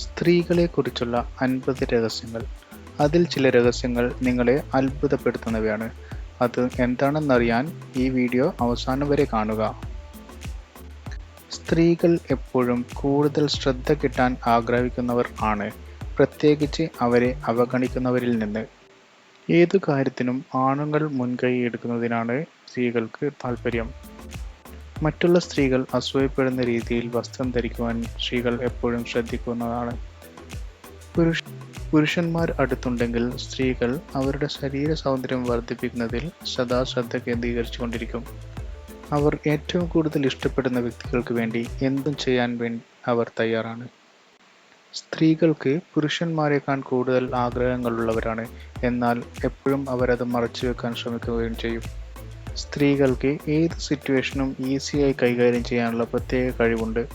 സ്ത്രീകളെക്കുറിച്ചുള്ള അൻപത് രഹസ്യങ്ങൾ. അതിൽ ചില രഹസ്യങ്ങൾ നിങ്ങളെ അത്ഭുതപ്പെടുത്തുന്നവയാണ്. അത് എന്താണെന്നറിയാൻ ഈ വീഡിയോ അവസാനം വരെ കാണുക. സ്ത്രീകൾ എപ്പോഴും കൂടുതൽ ശ്രദ്ധ കിട്ടാൻ ആഗ്രഹിക്കുന്നവർ ആണ്. പ്രത്യേകിച്ച് അവരെ അവഗണിക്കുന്നവരിൽ നിന്ന്. ഏതു കാര്യത്തിനും ആണുങ്ങൾ മുൻകൈ എടുക്കുന്നതിനാണ് സ്ത്രീകൾക്ക് താല്പര്യം മറ്റുള്ള സ്ത്രീകൾ അസൂയപ്പെടുന്ന രീതിയിൽ വസ്ത്രം ധരിക്കുവാൻ സ്ത്രീകൾ എപ്പോഴും ശ്രദ്ധിക്കുന്നതാണ്. പുരുഷ പുരുഷന്മാർ അടുത്തുണ്ടെങ്കിൽ സ്ത്രീകൾ അവരുടെ ശരീര സൗന്ദര്യം വർദ്ധിപ്പിക്കുന്നതിൽ സദാ ശ്രദ്ധ കേന്ദ്രീകരിച്ചുകൊണ്ടിരിക്കും. അവർ ഏറ്റവും കൂടുതൽ ഇഷ്ടപ്പെടുന്ന വ്യക്തികൾക്ക് വേണ്ടി എന്തും ചെയ്യാൻ വേണ്ടി അവർ തയ്യാറാണ്. സ്ത്രീകൾക്ക് പുരുഷന്മാരെക്കാൾ കൂടുതൽ ആഗ്രഹങ്ങളുള്ളവരാണ്. എന്നാൽ എപ്പോഴും അവരത് മറച്ചു വെക്കാൻ ശ്രമിക്കുകയും ചെയ്യും. സ്ത്രീകൾക്ക് ഏത് സിറ്റുവേഷനും ഈസിയായി കൈകാര്യം ചെയ്യാനുള്ള പ്രത്യേക കഴിവുണ്ട്.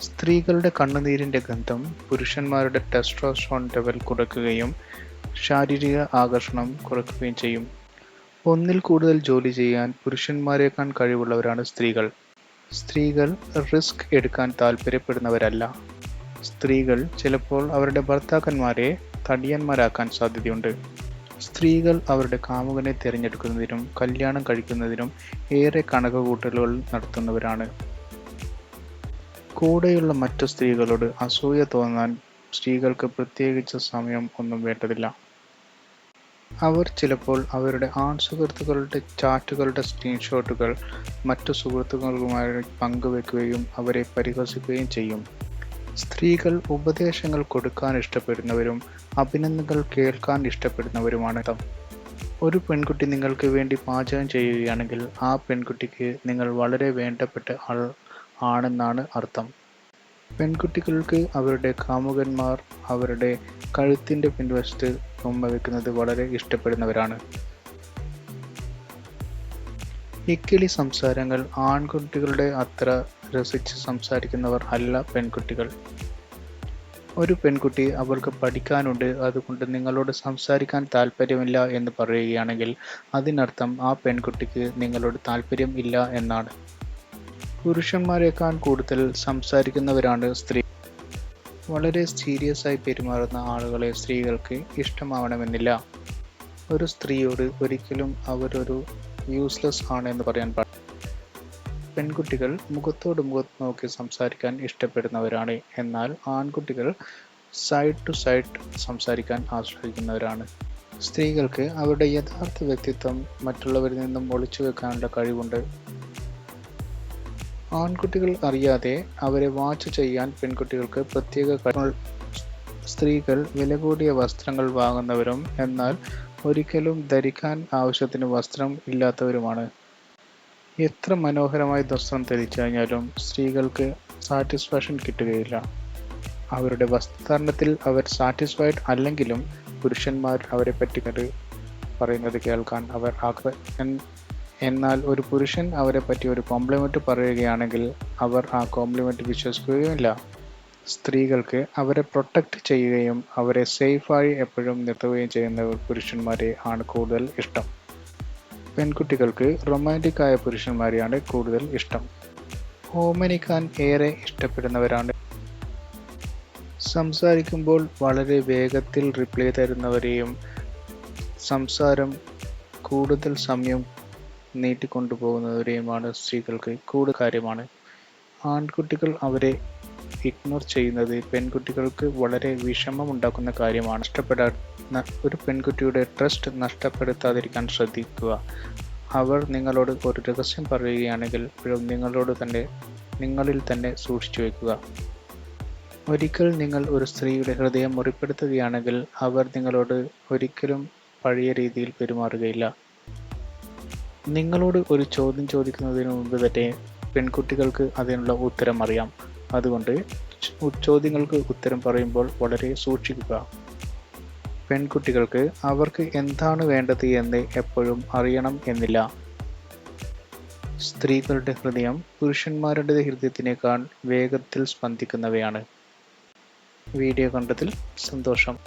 സ്ത്രീകളുടെ കണ്ണുനീരിന്റെ ഗന്ധം പുരുഷന്മാരുടെ ടെസ്ട്രോസ്ട്രോൺ ലെവൽ കുറയ്ക്കുകയും ശാരീരിക ആകർഷണം കുറയ്ക്കുകയും ചെയ്യും. ഒന്നിൽ കൂടുതൽ ജോലി ചെയ്യാൻ പുരുഷന്മാരെക്കാൾ കഴിവുള്ളവരാണ് സ്ത്രീകൾ. സ്ത്രീകൾ റിസ്ക് എടുക്കാൻ താല്പര്യപ്പെടുന്നവരല്ല. സ്ത്രീകൾ ചിലപ്പോൾ അവരുടെ ഭർത്താക്കന്മാരെ തടിയന്മാരാക്കാൻ സാധ്യതയുണ്ട്. സ്ത്രീകൾ അവരുടെ കാമുകനെ തിരഞ്ഞെടുക്കുന്നതിനും കല്യാണം കഴിക്കുന്നതിനും ഏറെ കണക്കുകൂട്ടലുകൾ നടത്തുന്നവരാണ്. കൂടെയുള്ള മറ്റു സ്ത്രീകളോട് അസൂയ തോന്നാൻ സ്ത്രീകൾക്ക് പ്രത്യേകിച്ച് സമയം ഒന്നും വേണ്ടതില്ല. അവർ ചിലപ്പോൾ അവരുടെ ആൺ സുഹൃത്തുക്കളുടെ ചാറ്റുകളുടെ സ്ക്രീൻഷോട്ടുകൾ മറ്റു സുഹൃത്തുക്കളുമായി പങ്കുവെക്കുകയും അവരെ പരിഹസിക്കുകയും ചെയ്യും. സ്ത്രീകൾ ഉപദേശങ്ങൾ കൊടുക്കാൻ ഇഷ്ടപ്പെടുന്നവരും അഭിനന്ദനങ്ങൾ കേൾക്കാൻ ഇഷ്ടപ്പെടുന്നവരുമാണ്. ഒരു പെൺകുട്ടി നിങ്ങൾക്ക് വേണ്ടി പാചകം ചെയ്യുകയാണെങ്കിൽ ആ പെൺകുട്ടിക്ക് നിങ്ങൾ വളരെ വേണ്ടപ്പെട്ട ആൾ ആണെന്നാണ് അർത്ഥം. പെൺകുട്ടികൾക്ക് അവരുടെ കാമുകന്മാർ അവരുടെ കഴുത്തിന്റെ പിൻവശത്ത് ഉമ്മ വെക്കുന്നത് വളരെ ഇഷ്ടപ്പെടുന്നവരാണ്. ഇക്കിളി സംസാരങ്ങൾ ആൺകുട്ടികളുടെ അത്ര രസിച്ച് സംസാരിക്കുന്നവർ അല്ല പെൺകുട്ടികൾ. ഒരു പെൺകുട്ടി അവൾക്ക് പഠിക്കാനുണ്ട് അതുകൊണ്ട് നിങ്ങളോട് സംസാരിക്കാൻ താല്പര്യമില്ല എന്ന് പറയുകയാണെങ്കിൽ അതിനർത്ഥം ആ പെൺകുട്ടിക്ക് നിങ്ങളോട് താല്പര്യം ഇല്ല എന്നാണ്. പുരുഷന്മാരെക്കാൾ കൂടുതൽ സംസാരിക്കുന്നവരാണ് സ്ത്രീ. വളരെ സീരിയസ് ആയി പെരുമാറുന്ന ആളുകളെ സ്ത്രീകൾക്ക് ഇഷ്ടമാവണമെന്നില്ല. ഒരു സ്ത്രീയോട് ഒരിക്കലും അവരൊരു യൂസ്ലെസ് ആണ് എന്ന് പറയാൻ പാടില്ല. പെൺകുട്ടികൾ മുഖത്തോട് മുഖത്ത് നോക്കി സംസാരിക്കാൻ ഇഷ്ടപ്പെടുന്നവരാണ്. എന്നാൽ ആൺകുട്ടികൾ സൈഡ് ടു സൈഡ് സംസാരിക്കാൻ ആശ്രയിക്കുന്നവരാണ്. സ്ത്രീകൾക്ക് അവരുടെ യഥാർത്ഥ വ്യക്തിത്വം മറ്റുള്ളവരിൽ നിന്നും ഒളിച്ചു വെക്കാനുള്ള കഴിവുണ്ട്. ആൺകുട്ടികൾ അറിയാതെ അവരെ വാച്ച് ചെയ്യാൻ പെൺകുട്ടികൾക്ക് പ്രത്യേക കഴിവുകൾ സ്ത്രീകൾ വില കൂടിയ വസ്ത്രങ്ങൾ വാങ്ങുന്നവരും എന്നാൽ ഒരിക്കലും ധരിക്കാൻ ആവശ്യത്തിന് വസ്ത്രം ഇല്ലാത്തവരുമാണ്. എത്ര മനോഹരമായി ദർശനം ധരിച്ചു കഴിഞ്ഞാലും സ്ത്രീകൾക്ക് സാറ്റിസ്ഫാക്ഷൻ കിട്ടുകയില്ല. അവരുടെ വസ്ത്രധാരണത്തിൽ അവർ സാറ്റിസ്ഫൈഡ് അല്ലെങ്കിലും പുരുഷന്മാർ അവരെ പറ്റി പറയുന്നത് കേൾക്കാൻ അവർ ആഗ്രഹ എന്നാൽ ഒരു പുരുഷൻ അവരെ പറ്റി ഒരു കോംപ്ലിമെന്റ് പറയുകയാണെങ്കിൽ അവർ ആ കോംപ്ലിമെന്റ് വിശ്വസിക്കുകയുമില്ല. സ്ത്രീകൾക്ക് അവരെ പ്രൊട്ടക്റ്റ് ചെയ്യുകയും അവരെ സേഫായി എപ്പോഴും നിർത്തുകയും ചെയ്യുന്ന പുരുഷന്മാരെ ആണ് കൂടുതൽ ഇഷ്ടം. പെൺകുട്ടികൾക്ക് റൊമാന്റിക് ആയ പുരുഷന്മാരെയാണ് കൂടുതൽ ഇഷ്ടം. ഓമനിക്കാൻ ഏറെ ഇഷ്ടപ്പെടുന്നവരാണ്. സംസാരിക്കുമ്പോൾ വളരെ വേഗത്തിൽ റിപ്ലൈ തരുന്നവരെയും സംസാരം കൂടുതൽ സമയം നീട്ടിക്കൊണ്ടുപോകുന്നവരെയുമാണ് സ്ത്രീകൾക്ക് കൂടുതൽ കാര്യമാണ്. ആൺകുട്ടികൾ അവരെ ഇഗ്നോർ ചെയ്യുന്നത് പെൺകുട്ടികൾക്ക് വളരെ വിഷമമുണ്ടാക്കുന്ന കാര്യമാണ്. നഷ്ടപ്പെടാ ഒരു പെൺകുട്ടിയുടെ ട്രസ്റ്റ് നഷ്ടപ്പെടുത്താതിരിക്കാൻ ശ്രദ്ധിക്കുക. അവർ നിങ്ങളോട് ഒരു രഹസ്യം പറയുകയാണെങ്കിൽ നിങ്ങളോട് തന്നെ നിങ്ങളിൽ തന്നെ സൂക്ഷിച്ചു വെക്കുക ഒരിക്കൽ നിങ്ങൾ ഒരു സ്ത്രീയുടെ ഹൃദയം മുറിപ്പെടുത്തുകയാണെങ്കിൽ അവർ നിങ്ങളോട് ഒരിക്കലും പഴയ രീതിയിൽ പെരുമാറുകയില്ല. നിങ്ങളോട് ഒരു ചോദ്യം ചോദിക്കുന്നതിന് മുമ്പ് തന്നെ പെൺകുട്ടികൾക്ക് അതിനുള്ള ഉത്തരം അറിയാം. അതുകൊണ്ട് ചോദ്യങ്ങൾക്ക് ഉത്തരം പറയുമ്പോൾ വളരെ സൂക്ഷിക്കുക. പെൺകുട്ടികൾക്ക് അവർക്ക് എന്താണ് വേണ്ടത് എന്ന് എപ്പോഴും അറിയണം എന്നില്ല. സ്ത്രീകളുടെ ഹൃദയം പുരുഷന്മാരുടെ ഹൃദയത്തിനേക്കാൾ വേഗത്തിൽ സ്പന്ദിക്കുന്നവയാണ്. വീഡിയോ കണ്ടതിൽ സന്തോഷം.